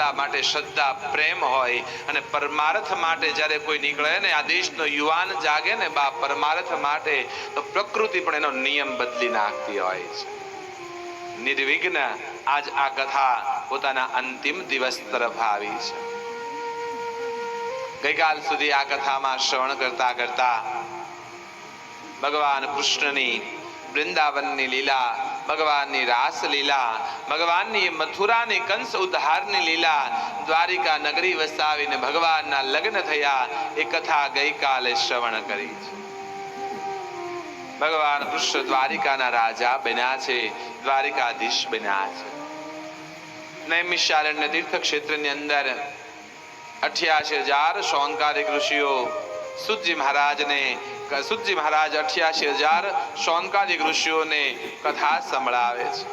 માતા માટે શ્રદ્ધા, પ્રેમ હોય અને પરમાર્થ માટે જ્યારે કોઈ નીકળે ને આ દેશનો યુવાન જાગે ને બા, પરમાર્થ માટે તો પ્રકૃતિ પણ એનો નિયમ બદલી નાખતી હોય છે. નિર્વિઘ્ન આજ આ કથા પોતાના અંતિમ દિવસ તરફ આવી છે. ગઈકાલ સુધી આ કથામાં શ્રવણ કરતા કરતા ભગવાન કૃષ્ણની વૃંદાવનની લીલા ભગવાનની રાસ લીલા, ભગવાનની મથુરાની કંસ ઉદ્ધારની લીલા, દ્વારિકા નગરી વસાવીને ભગવાનના લગ્ન થયા, એ કથા ગઈકાલે શ્રવણ કરી. ભગવાન કૃષ્ણ દ્વારિકાના રાજા બન્યા છે, દ્વારિકાધીશ બન્યા છે. નૈમિષારણ્ય તીર્થ ક્ષેત્રની અંદર અઠ્યાસી હજાર સોંકારિક ઋષિઓ સુજી મહારાજને સુજી મહારાજ અઠ્યાસી હજાર સોંકારિક ઋષિઓને કથા સંભળાવે છે.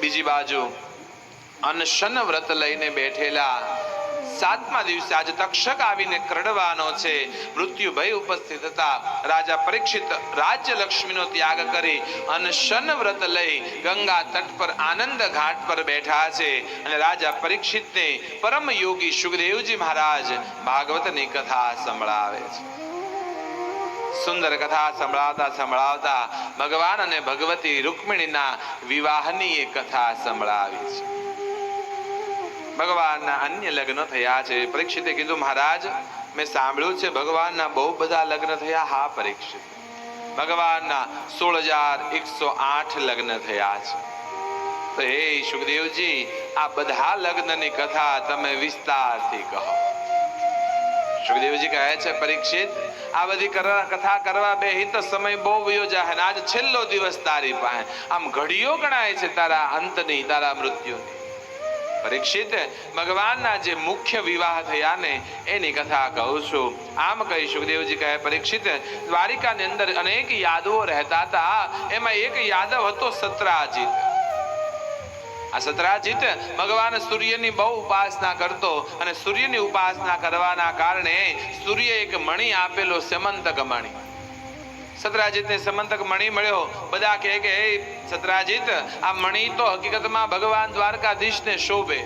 બીજી બાજુ અનશન વ્રત લઈને બેઠેલા સાતમા દિવસે આજે તક્ષક આવીને કરડવાનો છે. મૃત્યુ ભય ઉપસ્થિત હતા. રાજા પરીક્ષિત રાજ્ય લક્ષ્મીનો ત્યાગ કરી અનશન વ્રત લઈ ગંગા તટ પર આનંદ ઘાટ પર બેઠા છે. અને રાજા પરીક્ષિતને પરમ યોગી સુખદેવજી મહારાજ ભાગવતની કથા સંભળાવે છે. સુંદર કથા સંભળાવતા સંભળાવતા ભગવાન અને ભગવતી રૂકમિણીના વિવાહની એ કથા સંભળાવી છે. ભગવાનના અન્ય લગ્ન થયા છે. પરીક્ષિતે કીધું, મહારાજ, મેં સાંભળ્યું છે ભગવાનના બહુ બધા લગ્ન થયા. હા, પરીક્ષિત. ભગવાનના સોળ હજાર એકસો આઠ લગ્ન થયા છે. તો હે સુખદેવજી, આ બધા લગ્નની કથા તમે વિસ્તારથી કહો. સુખદેવજી કહે છે, પરીક્ષિત, આ બધી કથા કરવા બે હિત સમય બહુ વયો જાય આજ છેલ્લો દિવસ તારી પાસે. આમ ઘડીઓ ગણાય છે તારા અંતની, તારા મૃત્યુની. પરીક્ષિત. ભગવાનના જે મુખ્ય વિવાહ થયા ને એની કથા કહું છું. આમ કહી સુખદેવજી કહે, પરીક્ષિત, દ્વારિકાની અંદર અનેક યાદવો રહેતા હતા. એમાં એક યાદવ હતો સત્રાજીત. આ સત્રાજીત ભગવાન સૂર્યની બહુ ઉપાસના કરતો અને સૂર્યની ઉપાસના કરવાના કારણે સૂર્ય એક મણિ આપેલો સમંતક મણિ. સત્રાજીતને સમંતક મણી મળ્યો. બધા કહે કે, હે સત્રાજીત આ મણી તો હકીકતમાં ભગવાન દ્વારકાધીશને શોભે.